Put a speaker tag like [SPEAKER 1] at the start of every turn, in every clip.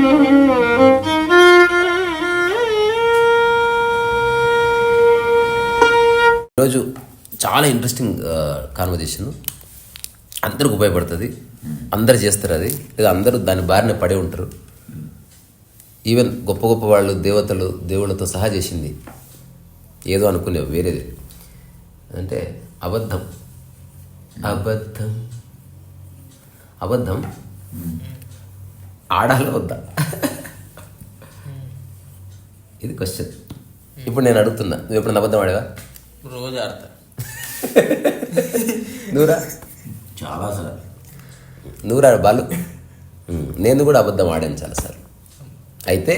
[SPEAKER 1] ఈరోజు చాలా interesting conversation uh, అందరికి ఉపయోగపడుతుంది. అందరు చేస్తారు అది. లేదా అందరూ దాని బారిన పడి ఉంటారు. ఈవెన్ గొప్ప గొప్ప వాళ్ళు దేవతలు దేవుళ్ళతో సహా చేసింది. ఏదో అనుకునే వేరేది. అంటే అబద్ధం. అబద్ధం. అబద్ధం? ఆడాలో వద్దా? ఇది క్వశ్చన్ ఇప్పుడు నేను అడుగుతున్నా. నువ్వు ఎప్పుడు అబద్ధం ఆడావా?
[SPEAKER 2] రోజు ఆడతా.
[SPEAKER 1] నువ్వురా
[SPEAKER 3] చాలా సార్
[SPEAKER 1] నువ్వురా బాలు. నేను కూడా అబద్ధం ఆడాను చాలాసార్లు అయితే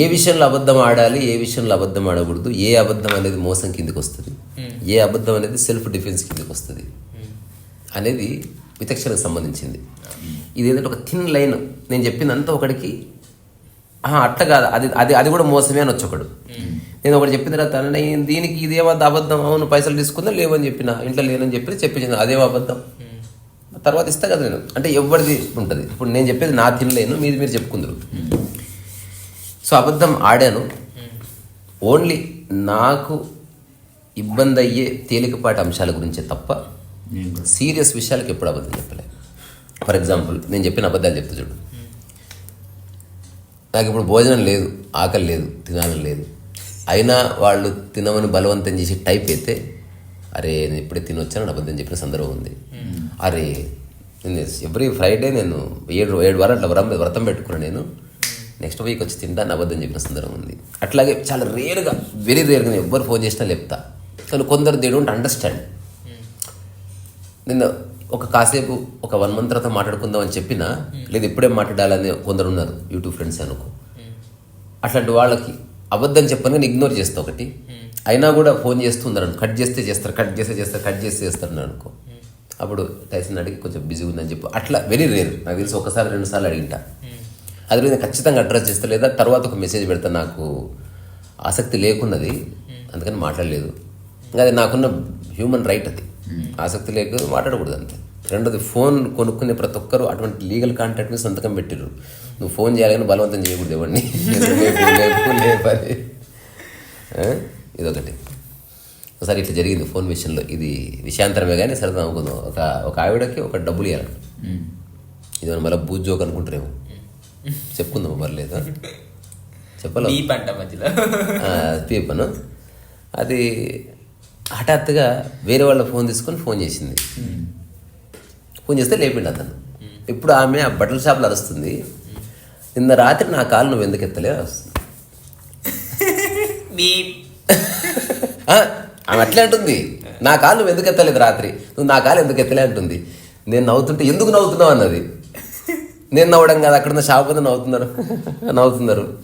[SPEAKER 1] ఏ విషయంలో అబద్ధం ఆడాలి ఏ విషయంలో అబద్ధం ఆడకూడదు ఏ అబద్ధం అనేది మోసం కిందికి వస్తుంది ఏ అబద్ధం అనేది సెల్ఫ్ డిఫెన్స్ కిందికి వస్తుంది అనేది విచక్షణకు సంబంధించింది. ఇది ఏంటంటే ఒక థిన్ లైన్ నేను చెప్పిందంతా ఒకడికి "ఆహా, అట్ట కాదు. అది అది అది కూడా మోసమే అని వచ్చి ఒకడు. నేను ఒకటి చెప్పిన తర్వాత నేను దీనికి ఇదేమద్ద అబద్ధం. అవును పైసలు తీసుకుందా లేవని చెప్పిన ఇంట్లో లేనని చెప్పి చెప్పించింది అదేమో అబద్ధం. తర్వాత ఇస్తా కదా నేను. అంటే ఎవరిది ఉంటుంది? ఇప్పుడు నేను చెప్పేది నా తినలేను మీది మీరు చెప్పుకుందరు. సో అబద్ధం ఆడాను. ఓన్లీ నాకు ఇబ్బంది అయ్యే తేలికపాటి అంశాల గురించే తప్ప సీరియస్ విషయాలకు ఎప్పుడు అబద్ధం చెప్పలే. ఫర్ ఎగ్జాంపుల్ నేను చెప్పిన అబద్ధాలు చెప్తా చూడు. నాకు ఇప్పుడు భోజనం లేదు ఆకలి లేదు తినాలని లేదు. అయినా వాళ్ళు తినమని బలవంతం చేసి టైప్ అయితే అరే నేను ఇప్పుడే తినొచ్చాను అబద్ధం చెప్పిన సందర్భం ఉంది. అరే నేను ఎవ్రీ ఫ్రైడే నేను ఏడు ఏడు వారాలు అట్లా వ్రతం వ్రతం పెట్టుకున్నాను నేను. నెక్స్ట్ వీక్ వచ్చి తింటాను అబద్ధం చెప్పిన సందర్భం ఉంది. అట్లాగే చాలా రేర్గా వెరీ రేర్గా నేను ఎవ్వరు ఫోన్ చేసినా చెప్తా కానీ కొందరు దే డోంట్ అండర్స్టాండ్ నిన్న ఒక కాసేపు ఒక వన్ మంత్ తర్వాత మాట్లాడుకుందాం అని చెప్పినా లేదు ఇప్పుడే మాట్లాడాలని కొందరు ఉన్నారు యూట్యూబ్ ఫ్రెండ్స్ అనుకో. అట్లాంటి వాళ్ళకి అబద్ధం చెప్పని నేను ఇగ్నోర్ చేస్తా ఒకటి. అయినా కూడా ఫోన్ చేస్తున్నారు కట్ చేస్తే చేస్తారు కట్ చేస్తే చేస్తారు కట్ చేస్తే చేస్తారు అనుకో. అప్పుడు టైసన్ అడిగి కొంచెం బిజీ ఉందని చెప్పి అట్లా వెరీ రేర్ నాకు తెలిసి ఒకసారి రెండు సార్లు అడిగింటా. అది నేను ఖచ్చితంగా అడ్రస్ చేస్తా లేదా తర్వాత ఒక మెసేజ్ పెడతా. నాకు ఆసక్తి లేకున్నది. అందుకని మాట్లాడలేదు. అది నాకున్న హ్యూమన్ రైట్ అది. ఆసక్తి లేక మాట్లాడకూడదు అంతే రెండోది ఫోన్ కొనుక్కునే ప్రతి ఒక్కరు అటువంటి లీగల్ కాంటాక్ట్ మీద సంతకం పెట్టిర్రు. నువ్వు ఫోన్ చేయాలని బలవంతం చేయకూడదు లేపని. ఆ? ఇదొకటి. ఒకసారి ఇట్లా జరిగింది ఫోన్ విషయంలో. ఇది విషయాంతరమే కానీ సరదా అనుకుందాం. ఒక ఒక ఆవిడకి ఒక డబ్బులు ఇవ్వాలి ఇది మనం మళ్ళీ బూజ్ జోక్ అనుకుంటారేమో చెప్పుకుందాం పర్లేదు? చెప్పాలి?
[SPEAKER 2] ఈ పంట మధ్యలో.
[SPEAKER 1] పీపను అది హఠాత్తుగా వేరే వాళ్ళ ఫోన్ తీసుకొని ఫోన్ చేసింది. ఫోన్ చేస్తే లేపిండు అతను. ఇప్పుడు ఆమె ఆ బట్టల షాప్లో అరుస్తుంది. నిన్న రాత్రి నా కాలు నువ్వు ఎందుకు ఎత్తలే వస్తుంది ఆమె అట్లే అంటుంది. నా కాలు నువ్వు ఎందుకు ఎత్తలేదు రాత్రి? నువ్వు నా కాలు ఎందుకు ఎత్తలే అంటుంది. నేను నవ్వుతుంటే ఎందుకు నవ్వుతున్నావు అన్నది. నేను నవ్వడం కాదు అక్కడ ఉన్న షాప్ మీద నవ్వుతున్నారు. నవ్వుతున్నారు.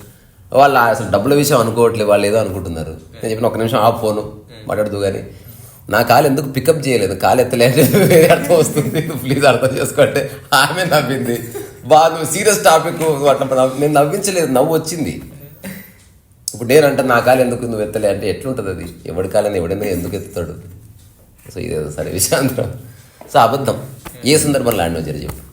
[SPEAKER 1] వాళ్ళు అసలు డబ్బుల విషయం అనుకోవట్లేదు వాళ్ళు ఏదో అనుకుంటున్నారు. నేను చెప్పిన ఒక నిమిషం ఆ ఫోను మాట్లాడుతూ కానీ నా కాలు ఎందుకు పికప్ చేయలేదు? కాలు ఎత్తలేదు. వేరే అర్థం వస్తుంది. ప్లీజ్ అర్థం చేసుకోండి. ఆమె నవ్వింది. బాగా నువ్వు సీరియస్ టాపిక్ అట్లా నేను నవ్వించలేదు నవ్వు వచ్చింది. ఇప్పుడు నేను నా కాలు ఎందుకు నువ్వు ఎత్తలే? అంటే ఎట్లుంటుంది అది? ఎవడి కాలని ఎవడైనా ఎందుకు ఎత్తుతాడు? సో ఇదేదో సరే విషయాంతరం సో అబద్ధం. ఏ సందర్భంలో ఆడినో జరి చెప్పు?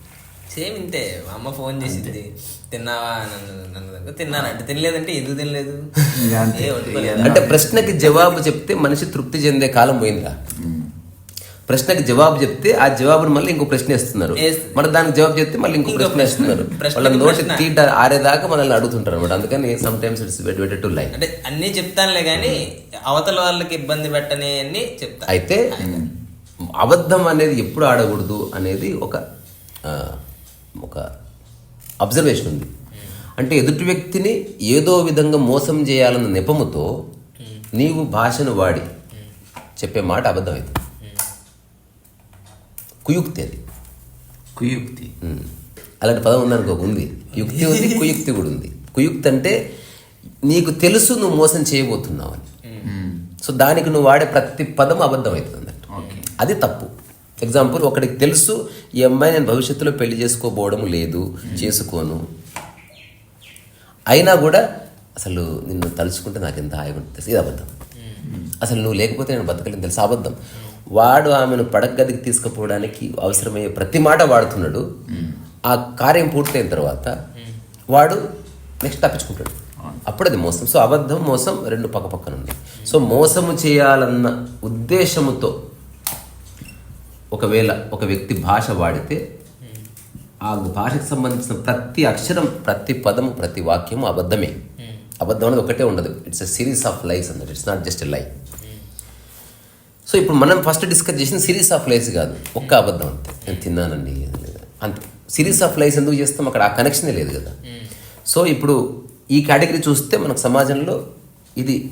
[SPEAKER 2] సేమ్ ఇంతే. అమ్మ ఫోన్ చేసింది తిన్నావా? నన్ను నన్ను దగ్గర తిన్నానంటే తినలేదంటే ఎందుకు తినలేదు.
[SPEAKER 1] అంటే ప్రశ్నకి జవాబు చెప్తే మనిషి తృప్తి చెందే కాలం పోయిందా ప్రశ్నకి జవాబు చెప్తే ఆ జవాబును మళ్ళీ ఇంకో ప్రశ్న ఇస్తున్నారు. మరి దానికి జవాబు చెప్తే మళ్ళీ ఇంకో ప్రశ్న. ఇస్తున్నారు వాళ్ళ నోటి. తీట ఆరేదాకా మనల్ని అడుగుతుంటారు అనమాట. అందుకని some times it's bet better to like
[SPEAKER 2] అంటే అన్నీ చెప్తానులే కానీ అవతల వాళ్ళకి ఇబ్బంది పెట్టని అన్ని చెప్తా.
[SPEAKER 1] అయితే అబద్ధం అనేది ఎప్పుడు ఆడకూడదు అనేది ఒక ఒక అబ్జర్వేషన్ ఉంది. అంటే ఎదుటి వ్యక్తిని ఏదో విధంగా మోసం చేయాలన్న నెపముతో నీవు భాషను వాడి చెప్పే మాట అబద్ధం అవుతుంది కుయుక్తి అది.
[SPEAKER 3] కుయుక్తి.
[SPEAKER 1] అలాంటి పదం ఉందనుకో ఉంది. యుక్తి ఉంది కుయుక్తి కూడా ఉంది. కుయుక్తి అంటే నీకు తెలుసు నువ్వు మోసం చేయబోతున్నావు అని. సో దానికి నువ్వు వాడే ప్రతి పదం అబద్ధం అవుతుంది అన్నట్టు అది తప్పు. ఎగ్జాంపుల్ ఒకడికి తెలుసు ఈ అమ్మాయి నేను భవిష్యత్తులో పెళ్ళి చేసుకోబోవడం లేదు చేసుకోను. అయినా కూడా అసలు నిన్ను తలుచుకుంటే నాకు ఎంత హాయిగా ఉంటుంది ఇది అబద్ధం. అసలు నువ్వు లేకపోతే నేను బతకలేను తెలుసు? అబద్ధం. వాడు ఆమెను పడక గదికి తీసుకుపోవడానికి అవసరమయ్యే ప్రతి మాట వాడుతున్నాడు. ఆ కార్యం పూర్తయిన తర్వాత వాడు నెక్స్ట్ తప్పించుకుంటాడు అప్పుడు అది మోసం. సో అబద్ధం మోసం రెండు పక్క పక్కన ఉన్నాయి. సో మోసము చేయాలన్న ఉద్దేశముతో ఒకవేళ ఒక వ్యక్తి భాష వాడితే ఆ భాషకు సంబంధించిన ప్రతి అక్షరం ప్రతి పదము ప్రతి వాక్యం అబద్ధమే. అబద్ధం అనేది ఒకటే ఉండదు. It's a series of life అన్నట్టు. It's not just a so ఇప్పుడు మనం ఫస్ట్ డిస్కస్ చేసిన సిరీస్ ఆఫ్ లైఫ్స్ కాదు. ఒక్క అబద్ధం అంతే. నేను తిన్నానండి లేదు. అంతే. సిరీస్ ఆఫ్ లైఫ్స్ ఎందుకు చేస్తాం? అక్కడ ఆ కనెక్షనే లేదు కదా. సో ఇప్పుడు ఈ కేటగిరీ చూస్తే మనకు సమాజంలో ఇది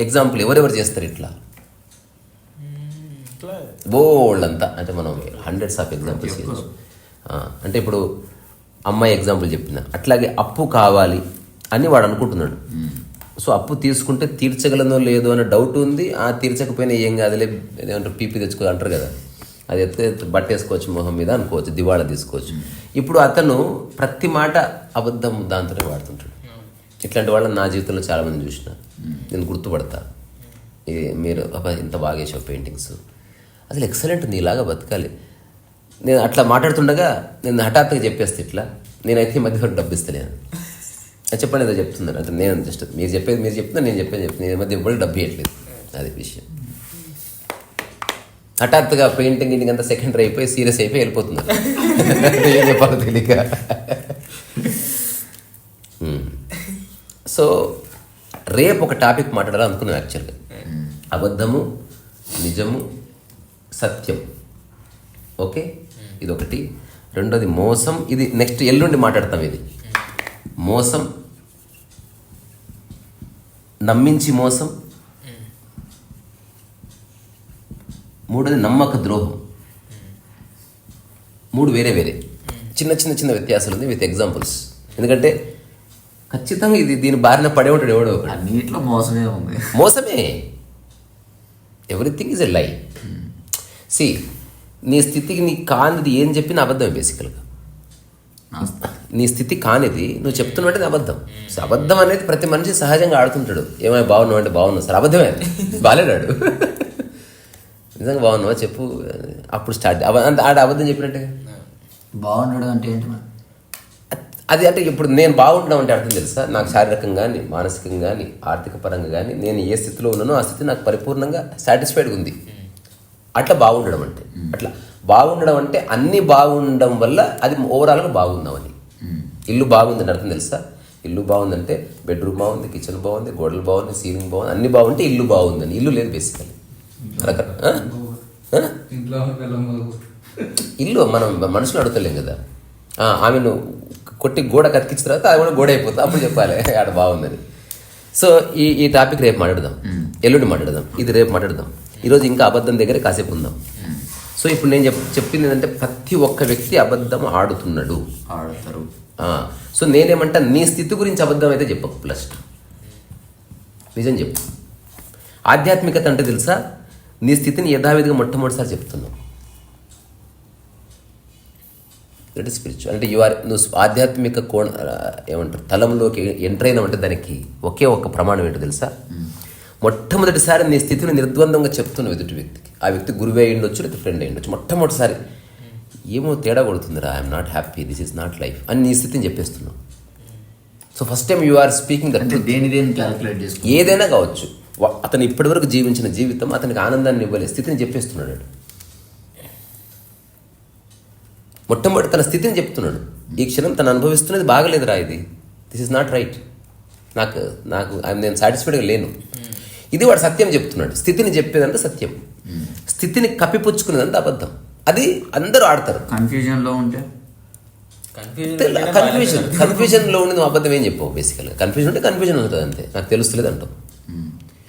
[SPEAKER 1] ఎగ్జాంపుల్ ఎవరెవరు చేస్తారు ఇట్లా? బోల్డ్ అంతా అంటే మనం హండ్రెడ్స్ ఆఫ్ ఎగ్జాంపుల్స్ అంటే ఇప్పుడు అమ్మాయి ఎగ్జాంపుల్ చెప్పిన అట్లాగే అప్పు కావాలి అని వాడు అనుకుంటున్నాడు. సో అప్పు తీసుకుంటే తీర్చగలనో లేదో అనే డౌట్ ఉంది. ఆ తీర్చకపోయినా ఏం కాదులే ఏమంటారు పీపీ తెచ్చుకో అంటారు కదా. అది ఎత్తే బట్ట వేసుకోవచ్చు మొహం మీద అనుకోవచ్చు దివాళా తీసుకోవచ్చు. ఇప్పుడు అతను ప్రతి మాట అబద్ధం దాంతోనే వాడుతుంటాడు. ఇట్లాంటి వాళ్ళని నా జీవితంలో చాలా మంది చూసిన నేను గుర్తుపడతా. ఇది మీరు ఇంత బాగా వేసావు పెయింటింగ్స్ అసలు ఎక్సలెంట్ నీలాగా బతకాలి. నేను అట్లా మాట్లాడుతుండగా నేను హఠాత్తుగా చెప్పేస్తే ఇట్లా నేనైతే ఈ మధ్య డబ్బు ఇస్తలేను అది చెప్పండి ఏదో చెప్తున్నారు అంటే నేను జస్ట్ మీరు చెప్పేది మీరు చెప్తున్నా నేను చెప్పేది చెప్తున్నా నేను ఈ మధ్య ఎప్పుడు డబ్బు ఇవ్వట్లేదు అది విషయం. హఠాత్తుగా పెయింటింగ్ ఇంటికి అంతా సెకండరీ అయిపోయి సీరియస్ అయిపోయి వెళ్ళిపోతున్నారు. ఏం చెప్పాలో తెలియక. Hmm. సో రేపు ఒక టాపిక్ మాట్లాడాలనుకున్నాను యాక్చువల్గా అబద్ధము నిజము సత్యం. ఓకే? ఇది ఒకటి రెండోది మోసం. ఇది నెక్స్ట్ ఎల్లుండి మాట్లాడతాం ఇది. మోసం. నమ్మించి మోసం. మూడోది నమ్మక ద్రోహం. మూడు వేరే వేరే. చిన్న చిన్న చిన్న వ్యత్యాసాలు ఉంది విత్ ఎగ్జాంపుల్స్. ఎందుకంటే ఖచ్చితంగా ఇది దీని బారిన పడే ఉంటాడు ఎవడో.
[SPEAKER 3] అన్నిట్లో మోసమే ఉంది.
[SPEAKER 1] మోసమే. ఎవ్రీథింగ్ ఇస్ ఎ లై. సి నీ స్థితికి నీ కానిది ఏం చెప్పినా అబద్ధమే బేసికల్గా
[SPEAKER 3] నా
[SPEAKER 1] స్థితి. కానిది నువ్వు చెప్తున్నట్టు అబద్ధం. సో అబద్ధం అనేది ప్రతి మనిషి సహజంగా ఆడుతుంటాడు. ఏమైనా బాగున్నావు అంటే బాగున్నావు సార్ అబద్ధమే. అది బాలేడాడు. నిజంగా బాగున్నావా చెప్పు. అప్పుడు స్టార్ట్ అంత ఆడ అబద్ధం చెప్పినట్టుగా?
[SPEAKER 3] బాగున్నాడు అంటే ఏంటి
[SPEAKER 1] అది అంటే ఇప్పుడు నేను బాగుంటున్నాం అంటే అర్థం తెలుసా? నాకు శారీరకంగా కానీ మానసికంగా కానీ ఆర్థిక పరంగా కానీ నేను ఏ స్థితిలో ఉన్నానో ఆ స్థితి నాకు పరిపూర్ణంగా సాటిస్ఫైడ్గా ఉంది. అట్లా బాగుండడం అంటే. అట్లా బాగుండడం అంటే అన్ని బాగుండడం వల్ల అది ఓవరాల్గా బాగుందామని ఇల్లు బాగుందని అర్థం తెలుసా? ఇల్లు బాగుందంటే బెడ్రూమ్ బాగుంది కిచెన్ బాగుంది గోడలు బాగుంది సీలింగ్ బాగుంది అన్ని బాగుంటే ఇల్లు బాగుందని ఇల్లు లేదు బేసికలీ ఇల్లు మనం మనుషులు అడుగుతలేం కదా. ఆమెను కొట్టి గోడ కతికించిన తర్వాత అది కూడా గోడ అయిపోతుంది. అప్పుడు చెప్పాలి. ఆడ బాగుందని. సో ఈ ఈ టాపిక్ రేపు మాట్లాడదాం. ఎల్లుండి మాట్లాడదాం. ఇది రేపు మాట్లాడదాం. ఈరోజు ఇంకా అబద్ధం దగ్గర కాసేపు ఉందాం. సో ఇప్పుడు నేను చెప్ చెప్పింది ఏంటంటే ప్రతి ఒక్క వ్యక్తి అబద్ధం ఆడుతున్నాడు.
[SPEAKER 3] ఆడతారు.
[SPEAKER 1] సో నేనేమంటా నీ స్థితి గురించి అబద్ధం అయితే చెప్పకు ప్లస్ నిజం చెప్పు. ఆధ్యాత్మికత అంటే తెలుసా? నీ స్థితిని యథావిధిగా మొట్టమొదటిసారి చెప్తున్నావు. దట్ ఇస్ స్పిరిచువల్ అంటే యు ఆర్ నువ్వు ఆధ్యాత్మిక కోణ ఏమంటారు తలంలోకి ఎంటర్ అయినావంటే దానికి ఒకే ఒక్క ప్రమాణం ఏంటో తెలుసా? మొట్టమొదటిసారి నీ స్థితిని నిర్ద్వందంగా చెప్తున్నావు ఎదుటి వ్యక్తికి. ఆ వ్యక్తి గురువే అయి ఉండొచ్చు లేదా ఫ్రెండ్ అయి ఉండొచ్చు మొట్టమొదటిసారి. ఏమో తేడా కొడుతుందిరా I'm not happy this is not life అని నీ స్థితిని చెప్పేస్తున్నావు. So first time you are speaking
[SPEAKER 3] calculate
[SPEAKER 1] ఏదైనా కావచ్చు. అతను ఇప్పటివరకు జీవించిన జీవితం అతనికి ఆనందాన్ని ఇవ్వలే స్థితిని చెప్పేస్తున్నాడు. మొట్టమొదటి తన స్థితిని చెప్తున్నాడు. ఈ క్షణం తను అనుభవిస్తున్నది బాగలేదురా ఇది. దిస్ ఇస్ నాట్ రైట్ నాకు నాకు ఆయన నేను సాటిస్ఫైడ్గా లేను. ఇది వాడు సత్యం చెప్తున్నాడు. స్థితిని చెప్పేదంతా సత్యం. స్థితిని కప్పిపుచ్చుకునేదంతా అబద్ధం. అది అందరూ ఆడతారు.
[SPEAKER 3] కన్ఫ్యూజన్లో ఉంటే
[SPEAKER 2] కన్ఫ్యూజన్
[SPEAKER 1] కన్ఫ్యూజన్ కన్ఫ్యూజన్లో ఉండి నువ్వు అబద్ధం ఏం చెప్పవు బేసికల్గా కన్ఫ్యూజన్ అంటే కన్ఫ్యూజన్ ఉంటుంది అంతే. నాకు తెలుస్తలేదు అంటావు.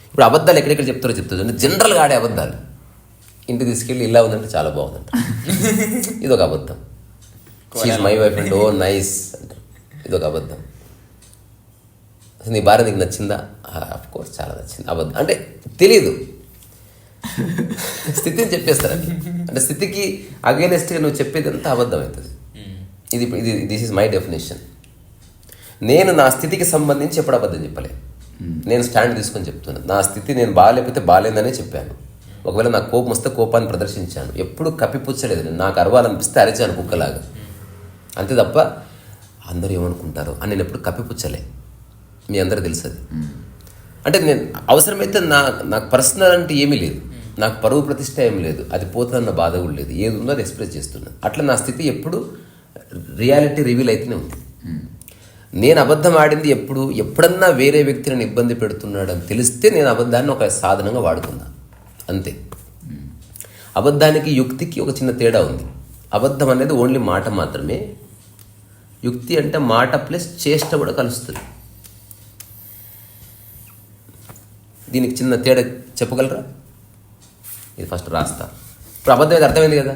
[SPEAKER 1] ఇప్పుడు అబద్ధాలు ఎక్కడెక్కడ చెప్తారో చెప్తారు అంటే జనరల్గా ఆడే అబద్ధాలు. ఇంటికి తీసుకెళ్ళి ఇలా ఉందంటే చాలా బాగుందంట. ఇది ఒక అబద్ధం. My wife and oh nice అంటారు ఇది ఒక అబద్ధం. నీ భార్య నీకు నచ్చిందా? ఆఫ్ కోర్స్ చాలా నచ్చింది. అబద్ధం. అంటే తెలియదు స్థితిని చెప్పేస్తారు. అంటే స్థితికి అగేనెస్ట్గా నువ్వు చెప్పేదంతా అబద్ధం అవుతుంది ఇది ఇది దిస్ ఇస్ మై డెఫినేషన్ నేను నా స్థితికి సంబంధించి ఎప్పుడు అబద్ధం చెప్పలే. నేను స్టాండ్ తీసుకొని చెప్తున్నాను నా స్థితి నేను బాగాలేకపోతే బాగాలేదనే చెప్పాను. ఒకవేళ నాకు కోపం వస్తే కోపాన్ని ప్రదర్శించాను. ఎప్పుడు కప్పిపుచ్చలేదు నేను. నాకు అరవాలనిపిస్తే అరిచాను కుక్కలాగా. అంతే తప్ప అందరూ ఏమనుకుంటారు? అని నేను ఎప్పుడు కప్పిపుచ్చలే. మీ అందరూ తెలుసు అది అంటే నేను అవసరమైతే నా నాకు పర్సనల్ అంటే ఏమీ లేదు. నాకు పరువు ప్రతిష్ట ఏమీ లేదు. అది పోతుందన్న బాధ కూడా లేదు. ఏది ఉందో అది ఎక్స్ప్రెస్ చేస్తున్నా. అట్లా నా స్థితి ఎప్పుడు రియాలిటీ రివీల్ అయితేనే ఉంది. నేను అబద్ధం ఆడింది ఎప్పుడు ఎప్పుడన్నా వేరే వ్యక్తి నన్ను ఇబ్బంది పెడుతున్నాడని తెలిస్తే నేను అబద్ధాన్ని ఒక సాధనంగా వాడుకున్నా. అంతే. అబద్ధానికి యుక్తికి ఒక చిన్న తేడా ఉంది. అబద్ధం అనేది ఓన్లీ మాట మాత్రమే. యుక్తి అంటే మాట ప్లస్ చేష్ట కూడా కలుస్తుంది. దీనికి చిన్న తేడా చెప్పగలరా? ఇది ఫస్ట్ రాస్తా. ఇప్పుడు అబద్ధం అర్థమైంది కదా?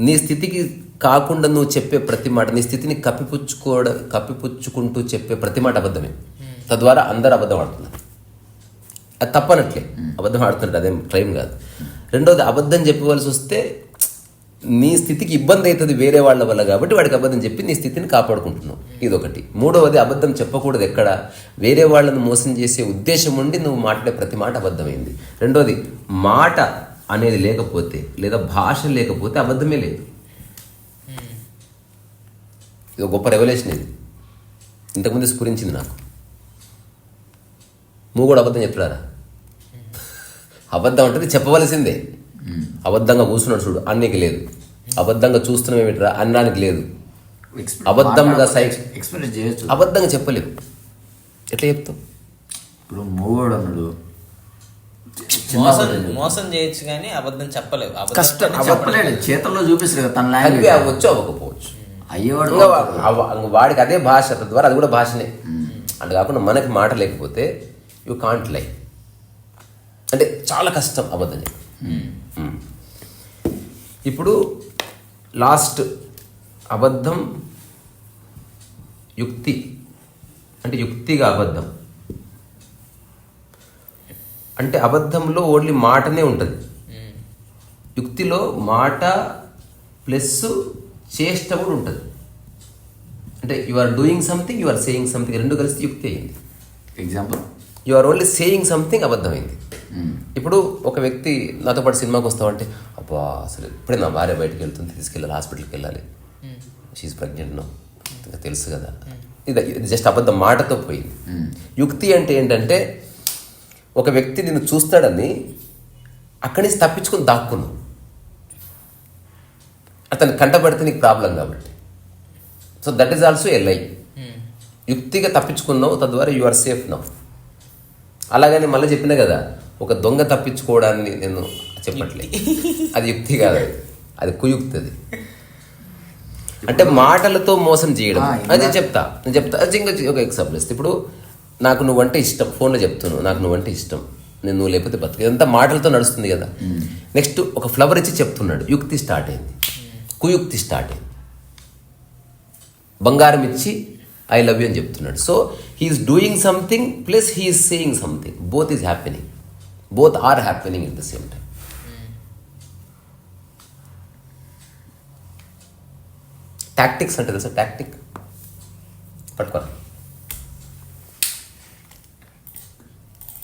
[SPEAKER 1] నీ స్థితికి కాకుండా నువ్వు చెప్పే ప్రతి మాట నీ స్థితిని కప్పిపుచ్చుకోవడం కప్పిపుచ్చుకుంటూ చెప్పే ప్రతి మాట అబద్ధమే. తద్వారా అందరు అబద్ధం ఆడుతున్నారు. అది తప్పనట్లే. అబద్ధం ఆడుతున్నట్టు అదేం క్లెయిమ్ కాదు. రెండోది అబద్ధం చెప్పవలసి వస్తే నీ స్థితికి ఇబ్బంది అవుతుంది వేరే వాళ్ళ వల్ల కాబట్టి వాడికి అబద్ధం చెప్పి నీ స్థితిని కాపాడుకుంటున్నావు. ఇదొకటి. మూడవది అబద్ధం చెప్పకూడదు ఎక్కడ? వేరే వాళ్ళని మోసం చేసే ఉద్దేశం ఉండి నువ్వు మాట్లాడే ప్రతి మాట అబద్ధమైంది. రెండోది మాట అనేది లేకపోతే లేదా భాష లేకపోతే అబద్ధమే లేదు. ఇది గొప్ప రెవల్యూషన్ ఇది. ఇంతకుముందు స్ఫురించింది నాకు. నువ్వు కూడా అబద్ధం చెప్పారా అబద్ధం అంటే చెప్పవలసిందే. అబద్ధంగా కూర్చున్నాడు చూడు అన్నికి లేదు. అబద్ధంగా చూస్తున్నాం ఏమిట్రా? అన్నానికి లేదు. అబద్ధంగా
[SPEAKER 3] ఎక్స్ప్రెస్ చేయొచ్చు.
[SPEAKER 1] అబద్ధంగా చెప్పలేవు. ఎట్లా చెప్తావు?
[SPEAKER 3] ఇప్పుడు మూవోడు అన్నాడు.
[SPEAKER 2] మోసం. మోసం చేయొచ్చు కానీ అబద్ధం చెప్పలేవు. అబద్ధం
[SPEAKER 3] కష్టం. చెప్పలేడు చేతల్లో చూపిస్తారు కదా తన లాంగ్వేజ్
[SPEAKER 1] అవ్వచ్చు అవ్వకపోవచ్చు.
[SPEAKER 3] అయ్యేవాడు
[SPEAKER 1] వాడికి అదే భాష తద్వారా అది కూడా భాషనే. అంటే కాకుండా మనకి మాట లేకపోతే యు కాంట్ లై అంటే చాలా కష్టం అబద్ధం. ఇప్పుడు లాస్ట్ అబద్ధం యుక్తి. అంటే యుక్తిగా అబద్ధం. అంటే అబద్ధంలో ఓన్లీ మాటనే ఉంటుంది. యుక్తిలో మాట ప్లస్ చేష్ట కూడా ఉంటుంది. అంటే you are doing something you are saying something రెండు కలిసి యుక్తి అయింది
[SPEAKER 3] example
[SPEAKER 1] you are only saying something అబద్ధమైంది. ఇప్పుడు ఒక వ్యక్తి నాతో పాటు సినిమాకి వస్తామంటే అబ్బా అసలు ఇప్పుడే నా భార్య బయటకు వెళ్తుంది తీసుకెళ్ళాలి హాస్పిటల్కి వెళ్ళాలి. షీఈ్ ప్రెగ్నెంట్ నో ఇంకా తెలుసు కదా. ఇది ఇది జస్ట్ అబద్ధం మాటతో పోయింది. యుక్తి అంటే ఏంటంటే ఒక వ్యక్తి నిన్ను చూస్తాడని అక్కడి నుంచి తప్పించుకొని దాక్కున్నావు అతను కంటపడితే నీకు ప్రాబ్లం కాబట్టి. So that is also a lie
[SPEAKER 2] um.
[SPEAKER 1] యుక్తిగా తప్పించుకున్నావు తద్వారా యు ఆర్ సేఫ్ నౌ అలాగని మళ్ళీ చెప్పిన కదా ఒక దొంగ తప్పించుకోవడాన్ని నేను చెప్పట్లే అది యుక్తి కాదు అది. కుయుక్తి అది అంటే మాటలతో మోసం చేయడం. అదే చెప్తా. నేను చెప్తా. అది ఇంకా ఒక ఎగ్జాంపుల్ ఇస్తే. ఇప్పుడు నాకు నువ్వంటే ఇష్టం. ఫోన్లో చెప్తున్నావు నాకు నువ్వంటే ఇష్టం. నేను నువ్వు లేకపోతే బతుకు ఇదంతా మాటలతో నడుస్తుంది కదా. నెక్స్ట్ ఒక ఫ్లవర్ ఇచ్చి చెప్తున్నాడు. యుక్తి స్టార్ట్ అయింది. కుయుక్తి స్టార్ట్ అయింది. బంగారం ఇచ్చి ఐ లవ్ యూ అని చెప్తున్నాడు. So he's doing something plus he's saying something both is happening both are happening at the same time tactics అంటే తెలుసా? టాక్టిక్ పట్టుకోరా.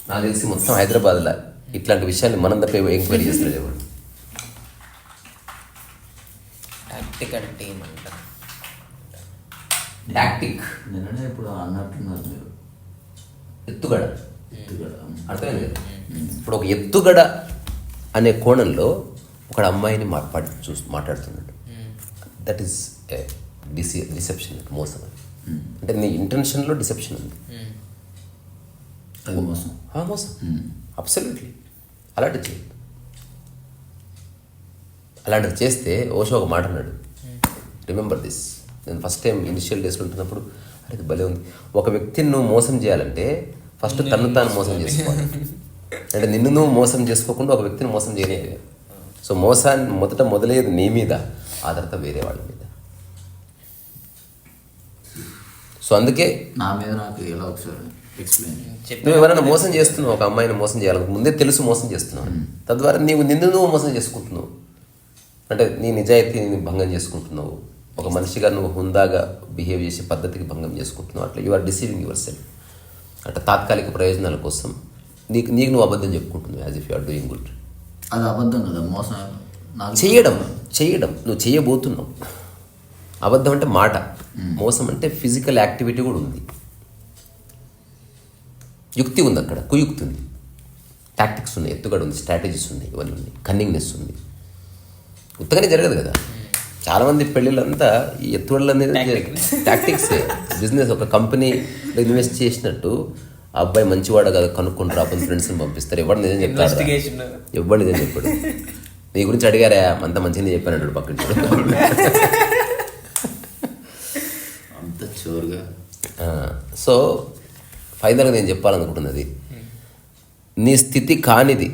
[SPEAKER 1] నాకు తెలిసి మొత్తం హైదరాబాద్లో ఇట్లాంటి విషయాన్ని మనం తప్ప ఎంక్వైరీ చేస్తున్నాడు ఎవరు?
[SPEAKER 2] టాక్టికల్ టీమ్ అంటారు
[SPEAKER 1] టాక్టిక్
[SPEAKER 3] నిన్ననే ఇప్పుడు అన్నట్టున్నారు మీరు.
[SPEAKER 1] ఎత్తుగడ.
[SPEAKER 3] ఎత్తుగడ.
[SPEAKER 1] అర్థమైంది కదా? ఇప్పుడు ఒక ఎత్తుగడ అనే కోణంలో ఒక అమ్మాయిని మాట్లాడి చూసి మాట్లాడుతున్నాడు. దట్ ఈస్ డిసి డిసెప్షన్ మోసం. అది అంటే నీ ఇంటెన్షన్లో డిసెప్షన్ ఉంది.
[SPEAKER 3] అది మోసం.
[SPEAKER 1] అబ్సల్యూట్లీ అలాంటి చేయి అలాంటిది చేస్తే ఓషో ఒక మాట అన్నాడు. రిమెంబర్ దిస్ నేను ఫస్ట్ టైం ఇనిషియల్ డేస్లో ఉంటున్నప్పుడు అరే ఇది భలే ఉంది. ఒక వ్యక్తిని నువ్వు మోసం చేయాలంటే ఫస్ట్ తను తాను మోసం చేసుకోవాలి. అంటే నిన్ను నువ్వు మోసం చేసుకోకుండా ఒక వ్యక్తిని మోసం చేయలేదు సో మోసాన్ని మొదట మొదలయ్యేది నీ మీద ఆ తర్వాత వేరే వాళ్ళ మీద. సో అందుకే
[SPEAKER 3] నా మీద నాకు ఎలా ఒకసారి
[SPEAKER 1] నువ్వు ఎవరైనా మోసం చేస్తున్నావు ఒక అమ్మాయిని మోసం చేయాలని ముందే తెలుసు మోసం చేస్తున్నావు. తద్వారా నీవు నిన్ను నువ్వు మోసం చేసుకుంటున్నావు. అంటే నీ నిజాయితీని భంగం చేసుకుంటున్నావు. ఒక మనిషిగా నువ్వు హుందాగా బిహేవ్ చేసే పద్ధతికి భంగం చేసుకుంటున్నావు. అట్లా you are deceiving yourself అట్లా తాత్కాలిక ప్రయోజనాల కోసం నీకు నీకు నువ్వు అబద్ధం చెప్పుకుంటున్నావు as if you are doing good
[SPEAKER 3] అది అబద్ధం కదా మోసం. నాకు
[SPEAKER 1] చేయడం చేయడం. నువ్వు చేయబోతున్నావు. అబద్ధం అంటే మాట. మోసం అంటే ఫిజికల్ యాక్టివిటీ కూడా ఉంది. యుక్తి ఉంది అక్కడ కుయుక్తి ఉంది. టాక్టిక్స్ ఉన్నాయి ఎత్తుగడ ఉంది స్ట్రాటజీస్ ఉన్నాయి ఇవన్నీ ఉన్నాయి. కన్నింగ్నెస్ ఉంది. ఉత్తగానే జరగదు కదా. చాలా మంది పెళ్ళిళ్ళంతా ఈ ఎత్తుగడలు అనేది టాక్టిక్స్ బిజినెస్ ఒక కంపెనీ ఇన్వెస్ట్ చేసినట్టు ఆ అబ్బాయి మంచివాడు కదా కనుక్కొని రాబోతున్న ఫ్రెండ్స్ని పంపిస్తారు. ఎవరు నిజం చెప్తారు ఎవరు నిజం చెప్పాడు. నీ గురించి అడిగారా అంత మంచిగా చెప్పాను అంటాడు పక్కన
[SPEAKER 3] అంత చోరుగా.
[SPEAKER 1] సో ఫైనల్గా నేను చెప్పాలనుకుంటున్నది నీ స్థితి కానిది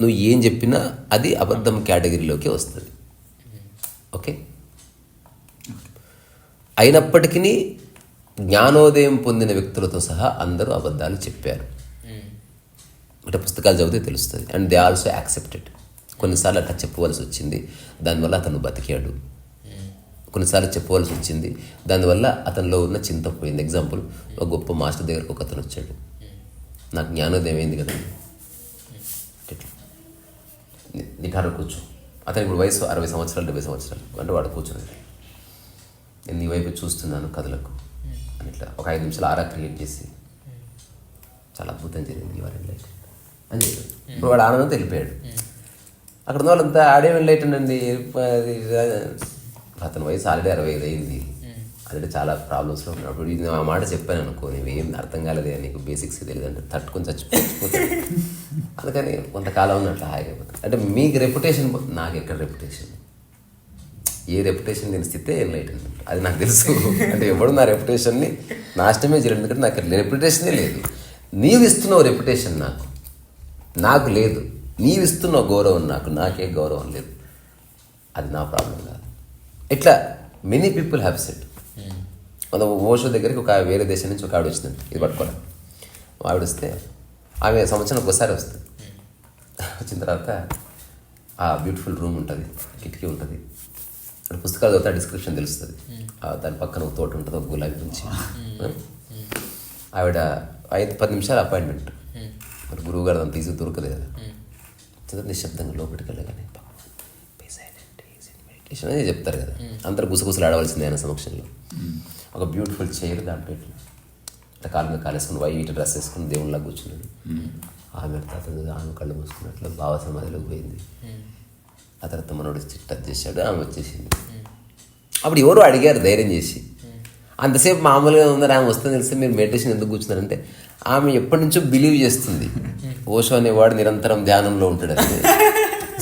[SPEAKER 1] నువ్వు ఏం చెప్పినా అది అబద్ధం కేటగిరీలోకి వస్తుంది. ఓకే? అయినప్పటికీ జ్ఞానోదయం పొందిన వ్యక్తులతో సహా అందరూ అబద్ధాలు చెప్పారు. అంటే పుస్తకాలు చదివితే తెలుస్తుంది. అండ్ దే ఆల్సో యాక్సెప్టెడ్ కొన్నిసార్లు అట్లా చెప్పవలసి వచ్చింది. దానివల్ల అతను బతికాడు. కొన్నిసార్లు చెప్పవలసి వచ్చింది. దానివల్ల అతనిలో ఉన్న చింత పోయింది. ఎగ్జాంపుల్ ఒక గొప్ప మాస్టర్ దగ్గరకు ఒక అతను వచ్చాడు. నాకు జ్ఞానోదయం అయింది కదండి. నిఠారు కూర్చో. అతని ఇప్పుడు వయసు అరవై సంవత్సరాలు డెబ్బై సంవత్సరాలు. అంటే వాడు కూర్చున్నాడు. నేను నీ వైపు చూస్తున్నాను కథలకు. అని ఇట్లా ఒక ఐదు నిమిషాలు ఆరా క్రియేట్ చేసి చాలా అద్భుతం జరిగింది ఇవాళ లైట్ అని చెప్పాడు. ఇప్పుడు వాడు ఆనందం తెలిపాడు అక్కడ ఉన్న వాళ్ళంతా ఆడే లైట్ అండి. అతని వయసు ఆల్రెడీ అరవై ఐదు అయింది. ఆల్రెడీ చాలా ప్రాబ్లమ్స్లో ఉన్నప్పుడు ఇది ఆ మాట చెప్పాను అనుకో నీవు ఏం అర్థం కాలేదే నీకు బేసిక్స్ తెలియదు అంటే తట్టుకొని చచ్చిపోతాడు. అందుకని కొంతకాలం ఉన్నట్లు హాయిగా అయిపోతుంది అంటే మీకు రెప్యుటేషన్ నాకు ఎక్కడ రెప్యుటేషన్ ఏ రెప్యుటేషన్ నేను స్థితే ఎన్లైటన్మెంట్ అది నాకు తెలుసు. అంటే ఎవడు నా రెప్యుటేషన్ని నాశనమే చేయలేదు ఎందుకంటే నాకు రెప్యుటేషనే లేదు. నీవు ఇస్తున్నావు రెప్యుటేషన్ నాకు. నాకు లేదు. నీవు ఇస్తున్నావు గౌరవం నాకు. నాకే గౌరవం లేదు. అది నా ప్రాబ్లం కాదు. ఇట్లా మెనీ పీపుల్ హ్యావ్ సెట్ మన ఓషో దగ్గరికి ఒక వేరే దేశం నుంచి ఒక ఆవిడ వచ్చిందండి. ఇది పట్టుకోవాలి ఆవిడ వస్తే ఆమె సంవత్సరం ఒకసారి వస్తుంది. వచ్చిన తర్వాత ఆ బ్యూటిఫుల్ రూమ్ ఉంటుంది. కిటికీ ఉంటుంది. పుస్తకాలు చదివితే డిస్క్రిప్షన్ తెలుస్తుంది. దాని పక్కన ఒక తోట ఉంటుంది ఒక గులాబీ గురించి ఆవిడ ఐదు పది నిమిషాలు అపాయింట్మెంట్ మరి గురువు గారు దాన్ని తీసి దొరకదు కదా. చదువు నిశ్శబ్దంగా లోపలికి వెళ్ళగానే మెడిటేషన్ అని చెప్తారు కదా. అందరు గుసగుసలు ఆడవలసిందే ఆయన సమక్షంలో. ఒక బ్యూటిఫుల్ చైర్ దాంట్లో ఇట్లా ఇట్లా కాలు మీద కాలేసుకుని వైట్ డ్రెస్ వేసుకుని దేవుళ్ళగా కూర్చున్నాడు. ఆమె తాత ఆమె కళ్ళు మూసుకున్నట్లు భావ సమాధిలోకి పోయింది. ఆ తర్వాత మనోడు చిట్ట చేశాడు ఆమె వచ్చేసింది. అప్పుడు ఎవరు అడిగారు ధైర్యం చేసి. అంతసేపు మామూలుగా ఉందని ఆమె వస్తుంది తెలిస్తే మీరు మెడిటేషన్ ఎందుకు కూర్చున్నారంటే ఆమె ఎప్పటి నుంచో బిలీవ్ చేస్తుంది. ఓషో అనేవాడు నిరంతరం ధ్యానంలో ఉంటాడని.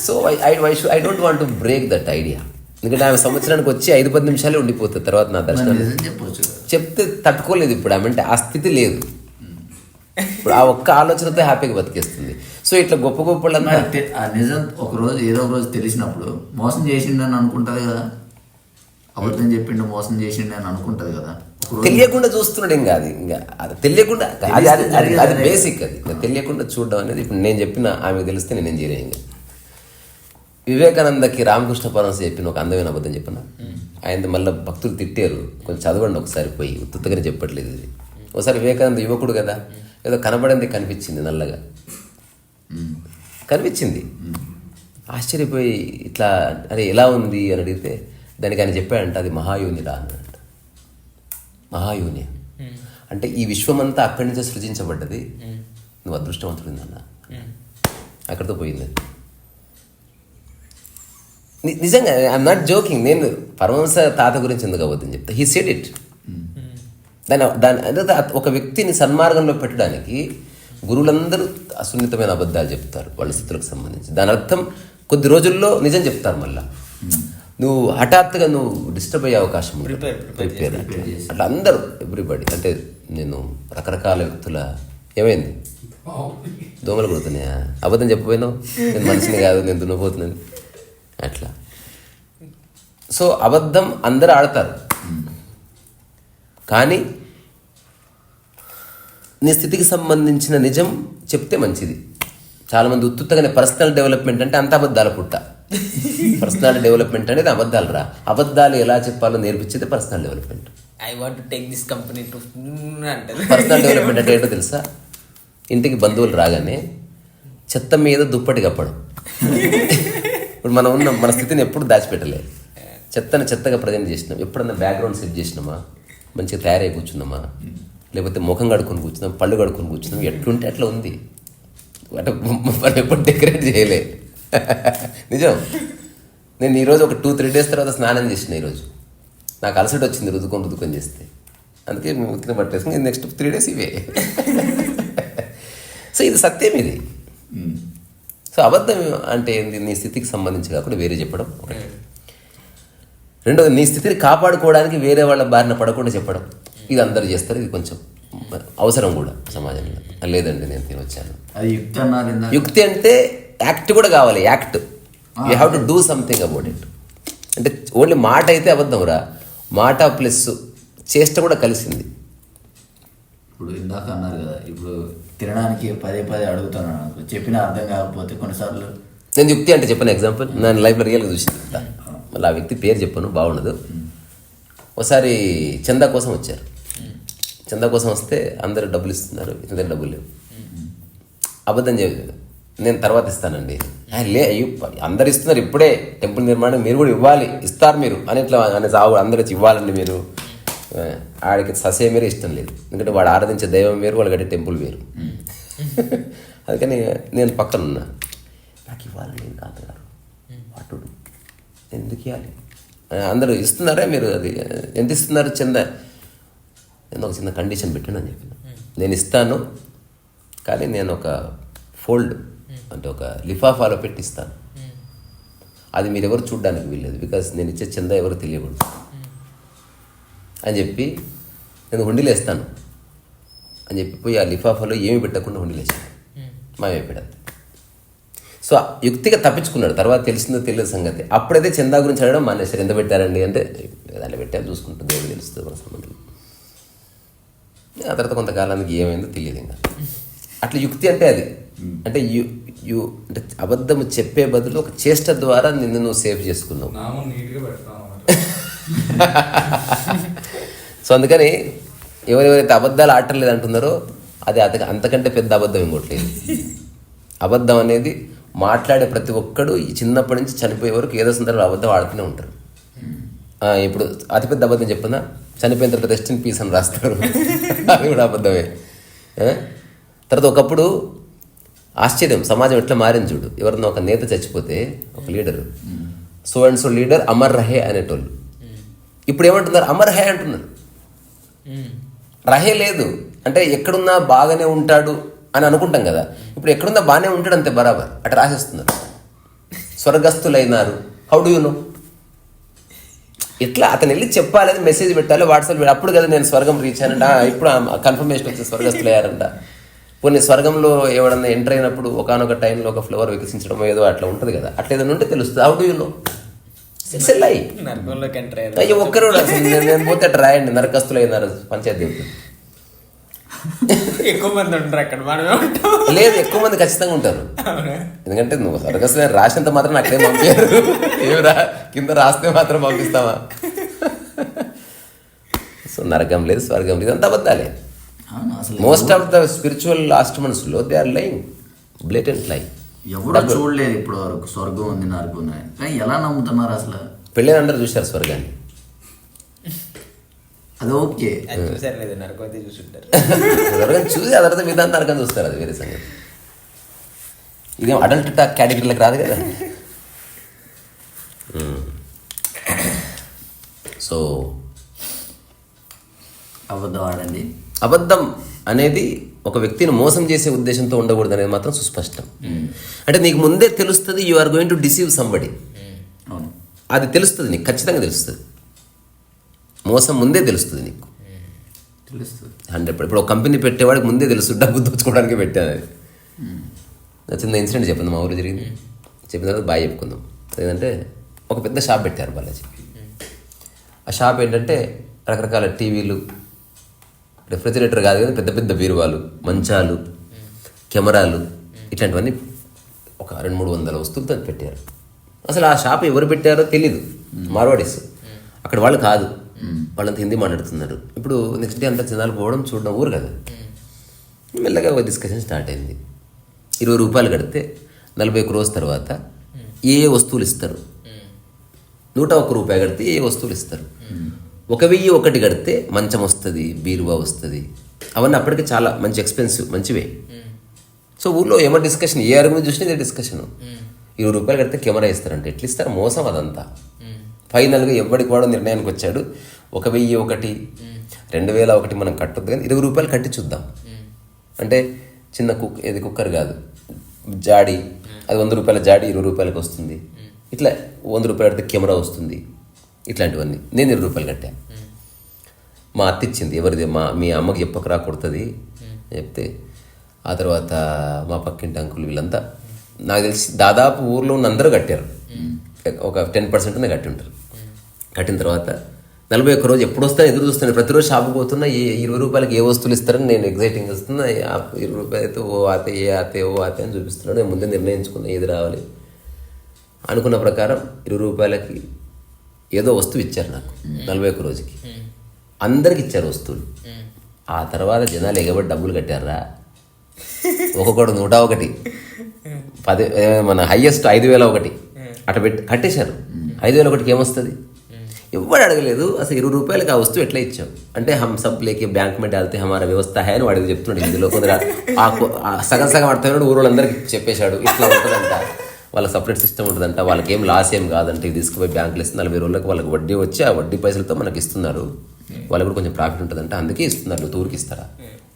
[SPEAKER 1] So I I I don't want to break that idea ఎందుకంటే ఆమె సంవత్సరానికి వచ్చి ఐదు పది నిమిషాలే ఉండిపోతుంది తర్వాత నా దర్శనం. చెప్తే తట్టుకోలేదు ఇప్పుడు ఆమె అంటే ఆ స్థితి లేదు. ఇప్పుడు ఆ ఒక్క ఆలోచనతో హ్యాపీగా బతికేస్తుంది. సో ఇట్లా గొప్ప గొప్ప వాళ్ళంతా
[SPEAKER 3] మరి తె- ఆ నిజం ఒక రోజు ఏదో ఒక రోజు తెలిసినప్పుడు మోసం చేసిండని అనుకుంటది కదా. అబద్ధం చెప్పిండు మోసం చేసిండు అని అనుకుంటది కదా.
[SPEAKER 1] తెలియకుండా చూస్తున్నాడు ఇంకా అది ఇంకా అది తెలియకుండా అది అది అది అది బేసిక్ అది. తెలియకుండా చూడడం అనేది ఇప్పుడు నేను చెప్పిన ఆమెకు తెలిస్తే నేనేం చేయలేను ఇంకా. వివేకానందకి రామకృష్ణ పరమహంస చెప్పిన ఒక అందమైన అబద్ధం చెప్పిన? ఆయన మళ్ళీ భక్తులు తిట్టారు. కొంచెం చదవండి ఒకసారి పోయి ఉత్తుతగానే చెప్పట్లేదు ఇది. ఒకసారి వివేకానంద యువకుడు కదా. ఏదో కనబడింది కనిపించింది నల్లగా. కనిపించింది. ఆశ్చర్యపోయి ఇట్లా అరే ఎలా ఉంది? అని అడిగితే దానికి ఆయన చెప్పాడంట అది మహాయోనిరా అన్నాడంట. మహాయోని. అంటే ఈ విశ్వమంతా అక్కడి నుంచే సృజించబడ్డది. నువ్వు అదృష్టవంతుడింది అన్న అక్కడితో పోయింది. నిజంగా ఐఎమ్ నాట్ జోకింగ్ నేను పరమహంస తాత గురించి ఎందుకు అబద్ధం చెప్తా? హీ సెడ్ ఇట్ దాని దాని ఒక వ్యక్తిని సన్మార్గంలో పెట్టడానికి గురువులందరూ సున్నితమైన అబద్ధాలు చెప్తారు వాళ్ళ స్థితులకు సంబంధించి. దాని అర్థం కొద్ది రోజుల్లో నిజం చెప్తారు మళ్ళా. నువ్వు హఠాత్తుగా నువ్వు డిస్టర్బ్ అయ్యే అవకాశం ప్రిపేర్ అట్లా అందరూ ఎవ్రీబడి అంటే నేను రకరకాల వ్యక్తుల ఏమైంది? దోమలు కొడుతున్నాయా? అబద్ధం చెప్పిపోయినావు నేను మనిషిని కాదు నేను దున్నపోతున్నాను అట్లా. సో అబద్ధం అందరూ ఆడతారు. కానీ నీ స్థితికి సంబంధించిన నిజం చెప్తే మంచిది. చాలామంది ఉత్తుత్తగానే పర్సనల్ డెవలప్మెంట్ అంటే అంత అబద్ధాల పుట్ట. పర్సనల్ డెవలప్మెంట్ అనేది అబద్ధాలు రా. అబద్ధాలు ఎలా చెప్పాలో నేర్పించేది personal development
[SPEAKER 2] I want take this company to అంటే
[SPEAKER 1] పర్సనల్ డెవలప్మెంట్ అంటే ఏంటో తెలుసా? ఇంటికి బంధువులు రాగానే చెత్త మీద దుప్పటి కప్పడం. ఇప్పుడు మనం ఉన్న మన స్థితిని ఎప్పుడు దాచిపెట్టలేదు చెత్తను చెత్తగా ప్రజెంట్ చేసినాం. ఎప్పుడన్నా బ్యాక్గ్రౌండ్ సెట్ చేసినామా? మంచిగా తయారై కూర్చుందామా లేకపోతే ముఖం కడుక్కొని కూర్చుందాం పళ్ళు కడుక్కొని కూర్చుందాం ఎట్లుంటే అట్లా ఉంది. అంటే మనం ఎప్పుడు డెకరేట్ చేయలే. నిజం. నేను ఈరోజు ఒక టూ త్రీ డేస్ తర్వాత స్నానం చేసిన ఈరోజు నాకు అలసట వచ్చింది రుద్దుకొని రుద్దుకొని చేస్తే. అందుకే ఉతికిన పట్టేసుకుని నెక్స్ట్ త్రీ డేస్ ఇవే. సో ఇది సత్యం ఇది. సో అబద్ధం అంటే ఏంది? నీ స్థితికి సంబంధించి కాకుండా వేరే చెప్పడం. ఒకటి రెండోది నీ స్థితిని కాపాడుకోవడానికి వేరే వాళ్ళ బారిన పడకుండా చెప్పడం. ఇది అందరు చేస్తారు ఇది కొంచెం అవసరం కూడా సమాజంలో. లేదండి నేను తినొచ్చాను.
[SPEAKER 3] అది యుక్తి అన్నారు ఇందాక.
[SPEAKER 1] యుక్తి అంటే యాక్ట్ కూడా కావాలి act. You have to do something about it అంటే ఓన్లీ మాట అయితే అబద్ధం రా. మాట ప్లస్ చేష్ట కూడా కలిసింది.
[SPEAKER 3] ఇప్పుడు ఇందాక అన్నారు కదా ఇప్పుడు తినడానికి పదే పదే అడుగుతున్నాను. అనుకో చెప్పినా అర్థం కాకపోతే కొన్నిసార్లు
[SPEAKER 1] నేను యుక్తి అంటే చెప్పిన ఎగ్జాంపుల్ నేను లైఫ్లో రియల్గా చూసింది. మళ్ళీ ఆ వ్యక్తి పేరు చెప్పను బాగుండదు. ఒకసారి చందా కోసం వచ్చారు. చందా కోసం వస్తే అందరూ డబ్బులు ఇస్తున్నారు దగ్గర డబ్బులు లేవు. అబద్ధం చెప్పలేదు. నేను తర్వాత ఇస్తానండి. "ఆ, లే అయ్యో అందరు ఇస్తున్నారు ఇప్పుడే. టెంపుల్ నిర్మాణం మీరు కూడా ఇవ్వాలి. ఇస్తారు మీరు. అని ఇట్లా అని సాగు అందరూ వచ్చి ఇవ్వాలండి మీరు. ఆడికి ససే మీరే ఇష్టం లేదు. ఎందుకంటే వాడు ఆరాధించే దైవం వేరు వాళ్ళు కట్టే టెంపుల్ వేరు. అందుకని నేను పక్కన ఉన్నా నాకు ఇవ్వాలండి తాతగారు వాటుడు ఎందుకు ఇవ్వాలి? అందరూ ఇస్తున్నారా మీరు అది. ఎంత ఇస్తున్నారు చిన్న నేను ఒక చిన్న కండిషన్ పెట్టాను అని చెప్పిన. నేను ఇస్తాను కానీ నేను ఒక ఫోల్డ్ అంటే ఒక లిఫాఫాలో పెట్టి ఇస్తాను. అది మీరు ఎవరు చూడడానికి వీల్లేదు బికాస్ నేను ఇచ్చే చందా ఎవరు తెలియకూడదు. అని చెప్పి నేను హుండీలు వేస్తాను అని చెప్పి పోయి ఆ లిఫాఫాలో ఏమి పెట్టకుండా హుండీలు మా మాయమైపోయాడు సో ఆ యుక్తిగా తప్పించుకున్నాడు. తర్వాత తెలిసిందో తెలియదు సంగతి. అప్పుడైతే చందా గురించి అడగడం మానేశారు. ఎంత పెట్టారండి అంటే దాన్ని పెట్టారు చూసుకుంటుంది ఏమి తెలుస్తుంది మన సంబంధం ఆ తర్వాత కొంతకాలానికి ఏమైందో తెలియదు ఇంకా. అట్లా యుక్తి అంటే అది. అంటే యు యు అంటే అబద్ధం చెప్పే బదులు ఒక చేష్ట ద్వారా నిన్ను నువ్వు సేవ్ చేసుకున్నావు. సో అందుకని ఎవరెవరైతే అబద్ధాలు ఆడటం అంటున్నారో అది అత అంతకంటే పెద్ద అబద్ధం ఇంకోటి లేదు. అబద్ధం అనేది మాట్లాడే ప్రతి ఒక్కడు ఈ చిన్నప్పటి నుంచి చనిపోయే వరకు ఏదో సందర్భంలో అబద్ధం ఆడుతూనే ఉంటారు. ఇప్పుడు అతిపెద్ద అబద్ధం చెప్పున్నా చనిపోయిన తర్వాత రెస్ట్ ఇన్ పీస్ అని రాస్తారు. అది కూడా అబద్ధమే. తర్వాత ఒకప్పుడు ఆశ్చర్యం సమాజం ఎట్లా మారింది చూడు. ఎవరన్నా ఒక నేత చచ్చిపోతే ఒక leader so and so leader Amar రహే అనేటోళ్ళు. ఇప్పుడు ఏమంటున్నారు? అమర్ హే అంటున్నారు. రహే లేదు. అంటే ఎక్కడున్నా బాగానే ఉంటాడు అని అనుకుంటాం కదా. ఇప్పుడు ఎక్కడున్నా బాగానే ఉంటాడు అంతే బరాబర్. అట్లా రాసేస్తున్నారు. స్వర్గస్థులైనారు. హౌ డు యు నో ఇట్లా అతను వెళ్ళి చెప్పాలని మెసేజ్ పెట్టాలి వాట్సాప్ అప్పుడు కదా నేను స్వర్గం రీచ్ అయినంట. ఇప్పుడు కన్ఫర్మేషన్ వచ్చి స్వర్గస్థులయ్యారంట కొన్ని స్వర్గంలో ఎవడన్నా ఎంటర్ అయినప్పుడు ఒకనొక టైంలో ఒక ఫ్లవర్ వికసించడం ఏదో అట్లా ఉంటుంది కదా. అట్లా ఏదైనా ఉంటే తెలుస్తుంది. How do you know it's lie అయ్యో ఒక్కరు నేను పోతే అట్లా రాయండి. నరకస్తులు అయినారు పంచాయతీ.
[SPEAKER 2] ఎక్కువ మంది ఉంటారు అక్కడ మనమే ఉంటాం?
[SPEAKER 1] లేదు ఎక్కువ మంది ఖచ్చితంగా ఉంటారు. ఎందుకంటే నువ్వు స్వర్గస్థులు రాసినంత మాత్రం నాకేం పంపించారు ఏమిరా కింద రాస్తే మాత్రం పంపిస్తావా? సో నరకం లేదు స్వర్గం లేదు అంత అబద్ధాలే. Most of the స్పిరిచువల్లో they are lying blatant lie
[SPEAKER 3] ఎవరో చూడలేదు ఇప్పుడు వరకు స్వర్గం ఉంది నరకం ఉంది. కానీ ఎలా నమ్ముతున్నారు అసలు?
[SPEAKER 1] పెళ్ళైన అందరూ చూశారు స్వర్గాన్ని.
[SPEAKER 3] అది ఓకే.
[SPEAKER 2] అది చూసారు లేదు నరకం అయితే చూసుంటారు.
[SPEAKER 1] చూసి ఆ తర్వాత మిగతా నరకం చూస్తారు అది వేరే సంగతి. ఇదేం అడల్ట్ టాక్ కేటగిరీలకు రాదు కదా? సో
[SPEAKER 3] అబద్ధం ఆడండి.
[SPEAKER 1] అబద్ధం అనేది ఒక వ్యక్తిని మోసం చేసే ఉద్దేశంతో ఉండకూడదు అనేది మాత్రం సుస్పష్టం. అంటే నీకు ముందే తెలుస్తుంది you are going to deceive somebody
[SPEAKER 3] అవును.
[SPEAKER 1] అది తెలుస్తుంది నీకు ఖచ్చితంగా తెలుస్తుంది. మోసం ముందే తెలుస్తుంది నీకు.
[SPEAKER 3] తెలుస్తుంది.
[SPEAKER 1] హండ్రెడ్ ఇప్పుడు ఒక కంపెనీ పెట్టేవాడికి ముందే తెలుసు డబ్బు దోచుకోవడానికి పెట్టాను అది. నా చిన్న ఇన్సిడెంట్ చెప్పింది మా ఊరు జరిగింది. చెప్పిన తర్వాత బాగా చెప్పుకుందాం. ఏంటంటే ఒక పెద్ద షాప్ పెట్టారు బాలాజీ. ఆ షాప్ ఏంటంటే రకరకాల టీవీలు రెఫ్రిజిరేటర్ కాదు కానీ పెద్ద పెద్ద బీరువాలు మంచాలు కెమెరాలు ఇట్లాంటివన్నీ ఒక రెండు మూడు వందల వస్తువులతో పెట్టారు. అసలు ఆ షాప్ ఎవరు పెట్టారో తెలీదు. మార్వాడీస్. అక్కడ వాళ్ళు కాదు. వాళ్ళంతా హిందీ మాట్లాడుతున్నారు. ఇప్పుడు నెక్స్ట్ డే అంతా జనాలు పోవడం చూడడం ఊరు కదా. మెల్లగా ఒక డిస్కషన్ స్టార్ట్ అయింది. ఇరవై రూపాయలు కడితే నలభై ఒక రోజు తర్వాత ఏ ఏ వస్తువులు ఇస్తారు? నూట ఒక్క రూపాయి కడితే ఏ వస్తువులు ఇస్తారు? ఒక వెయ్యి ఒకటి కడితే మంచం వస్తుంది బీరువా వస్తుంది. అవన్నీ అప్పటికి చాలా మంచి ఎక్స్పెన్సివ్ మంచివే. సో ఊర్లో ఏమో డిస్కషన్ ఏ అరుగు చూసినా ఇదే డిస్కషన్ ఇరవై రూపాయలు కడితే కెమెరా ఇస్తారంటే ఎట్లా ఇస్తారు? మోసం అదంతా. ఫైనల్గా ఎవరికి వాడు నిర్ణయానికి వచ్చాడు. ఒక వెయ్యి ఒకటి రెండు వేల ఒకటి మనం కట్టొద్దు కానీ ఇరవై రూపాయలు కట్టి చూద్దాం. అంటే చిన్న కుక్ ఏది కుక్కర్ కాదు. జాడి అది వంద రూపాయల జాడి ఇరవై రూపాయలకు వస్తుంది. ఇట్లా వంద రూపాయలు కడితే కెమెరా వస్తుంది. ఇట్లాంటివన్నీ. నేను ఇరవై రూపాయలు కట్టాను మా అత్త ఇచ్చింది ఎవరిది? మా మీ అమ్మకి చెప్పకరా కొడుతుంది. చెప్తే ఆ తర్వాత మా పక్కింటి అంకులు వీళ్ళంతా నాకు తెలిసి దాదాపు ఊర్లో ఉన్న అందరూ కట్టారు. ఒక టెన్ పర్సెంట్ కట్టి ఉంటారు కట్టిన తర్వాత నలభై ఒక్క రోజు ఎప్పుడు వస్తాను ఎదురు చూస్తాను. ప్రతిరోజు షాప్కి పోతున్నా ఏ ఇరవై రూపాయలకి ఏ వస్తువులు ఇస్తారని నేను ఎగ్జైటింగ్ వస్తున్నా. ఆ ఇరవై రూపాయలు అయితే ఓ ఆతే ఏ ఆతే ఓ ఆతే అని చూపిస్తున్నాడు. నేను ముందే నిర్ణయించుకున్నా ఏది రావాలి. అనుకున్న ప్రకారం ఇరవై రూపాయలకి ఏదో వస్తువు ఇచ్చారు నాకు నలభై ఒక్క రోజుకి. అందరికి ఇచ్చారు వస్తువులు. ఆ తర్వాత జనాలు ఎగబడి డబ్బులు కట్టారా? ఒక్కొక్కడు నూట ఒకటి. పది మన హయ్యెస్ట్ ఐదు వేల ఒకటి. అట పెట్టి కట్టేశారు. ఐదు వేల ఒకటికి ఏమొస్తుంది? ఎవరు అడగలేదు. అసలు ఇరవై రూపాయలకి ఆ వస్తువు ఎట్లా ఇచ్చాం? అంటే హమ్ సబ్ లేకే బ్యాంక్ మీద వెళ్తే హమారా వ్యవస్థ హే అని వాడికి చెప్తున్నాడు ఇందులో కొందరు సగం సగం అర్థమైన ఊరోళ్ళందరికీ చెప్పేశాడు. ఇట్లా ఉంటుందంట. వాళ్ళ సపరేట్ సిస్టమ్ ఉంటుందంట. వాళ్ళకి ఏం లాస్ ఏం కాదంటే. ఇది తీసుకుపోయి బ్యాంకులు ఇస్తే నలభై రోజులకు వాళ్ళకి వడ్డీ వచ్చి ఆ వడ్డీ పైసలతో మనకి ఇస్తున్నారు. వాళ్ళకి కూడా కొంచెం ప్రాఫిట్ ఉంటుందంట. అందుకే ఇస్తున్నారు. నువ్వు ఊరికి ఇస్తారా?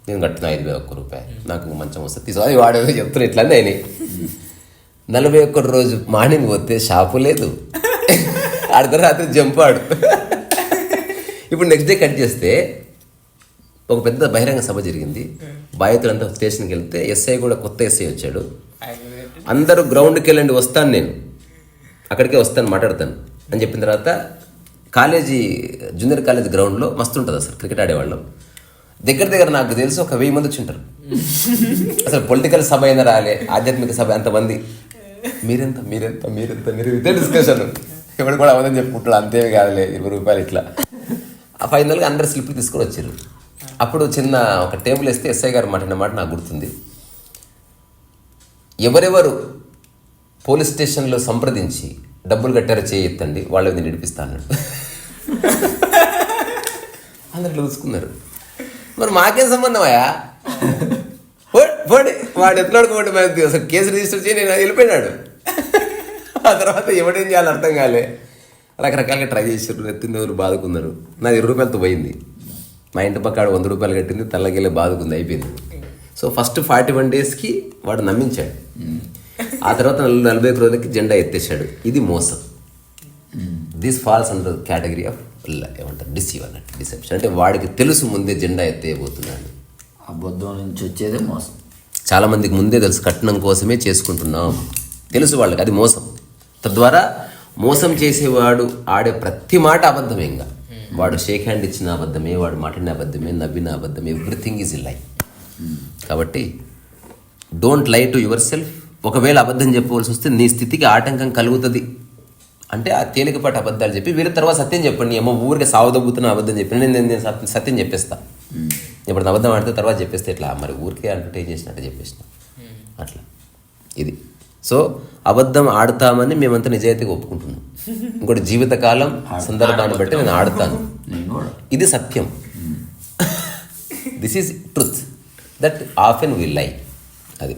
[SPEAKER 1] నేను కట్టిన ఐదు వేల ఒక్క రూపాయలు. నాకు మంచం వస్తుంది. తీసుకోవాలి వాడేదో చెప్తున్నా ఇట్లా అని నలభై ఒక్క రోజు మార్నింగ్ పోతే షాపు లేదు. అర్ధరాత్రి జంపాడు. జంప్ ఆడు ఇప్పుడు నెక్స్ట్ డే కట్ చేస్తే ఒక పెద్ద బహిరంగ సభ జరిగింది. బాధితులంతా స్టేషన్కి వెళ్తే ఎస్ఐ కూడా కొత్త ఎస్ఐ వచ్చాడు. అందరూ గ్రౌండ్కి వెళ్ళండి వస్తాను నేను. అక్కడికే వస్తాను మాట్లాడతాను అని చెప్పిన తర్వాత కాలేజీ జూనియర్ కాలేజ్ గ్రౌండ్లో మస్తు ఉంటుంది అసలు క్రికెట్ ఆడేవాళ్ళం. దగ్గర దగ్గర నాకు తెలిసి ఒక వెయ్యి మంది వచ్చి ఉంటారు. అసలు పొలిటికల్ సభ అయినా రాలే ఆధ్యాత్మిక సభ అంతమంది మీరెంత మీరెంత మీరెంత మీరు ఇదే డిస్కషన్ ఎవడు కూడా అవదని చెప్పుకుంటాడు అంతే కాదులే ఇరవై రూపాయలు ఇట్లా. ఆ ఫైనల్గా అందరు స్లిప్లు తీసుకొని వచ్చారు. అప్పుడు చిన్న ఒక టేబుల్ వేస్తే ఎస్ఐ గారు మాట్లాడిన మాట నాకు గుర్తుంది. ఎవరెవరు పోలీస్ స్టేషన్లో సంప్రదించి డబ్బులు కట్టారో చేయెత్తండి వాళ్ళు ఇది నడిపిస్తా అన్నాడు. అందరు చూసుకున్నారు. మరి మాకేం సంబంధం అయ్యా వాడు ఎట్లాడు అసలు కేసు రిజిస్టర్ చేయి నేను వెళ్ళిపోయినాడు. ఆ తర్వాత ఎవడేం చేయాలో అర్థం కాలే. రకరకాలుగా ట్రై చేసారు నెత్తిన ఎవరు బాదుకున్నారు. నాది ఇరవై రూపాయలతో పోయింది. మా ఇంటి పక్క ఆడ వంద రూపాయలు కట్టింది తెల్లకెళ్ళి బాదుకుంది అయిపోయింది. సో ఫస్ట్ ఫార్టీ వన్ డేస్కి వాడు నమ్మించాడు. ఆ తర్వాత నలభై నలభై రోజులకి జెండా ఎత్తేసాడు ఇది మోసం. This falls under category of ఏమంటారు? డిసీవ్ అన్నట్టు డిసెప్షన్ అంటే వాడికి తెలుసు ముందే జెండా ఎత్తేయబోతున్నాడు.
[SPEAKER 3] అబద్ధం నుంచి వచ్చేదే మోసం.
[SPEAKER 1] చాలామందికి ముందే తెలుసు కట్నం కోసమే చేసుకుంటున్నాం. తెలుసు వాళ్ళకి అది మోసం. తద్వారా మోసం చేసేవాడు ఆడే ప్రతి మాట అబద్ధమే ఇంకా. వాడు షేక్ హ్యాండ్ ఇచ్చిన అబద్ధమే వాడు మాట్లాడిన అబద్ధమే నవ్విన అబద్ధమే ఎవ్రీథింగ్ ఈజ్ లై కాబట్టి don't lie to your self ఒకవేళ అబద్ధం చెప్పవలసి వస్తే నీ స్థితికి ఆటంకం కలుగుతుంది. అంటే ఆ తేలికపాటి అబద్ధాలు చెప్పి వీరి తర్వాత సత్యం చెప్పండి. ఏమో ఊరికి సావదబ్బుతున్న అబద్ధం చెప్పిన నేను నేను- సత్యం- చెప్పేస్తాను ఇప్పుడు అబద్ధం ఆడితే తర్వాత చెప్పేస్తే ఇట్లా మరి ఊరికే అడ్వర్టైజ్ చేసినట్టు చెప్పేసిన. అట్లా. ఇది. సో అబద్ధం ఆడతామని మేమంతా నిజాయితీగా ఒప్పుకుంటున్నాం. ఇంకోటి జీవితకాలం సందర్భాన్ని బట్టి నేను ఆడతాను. ఇది సత్యం. This is truth that often will lie అది.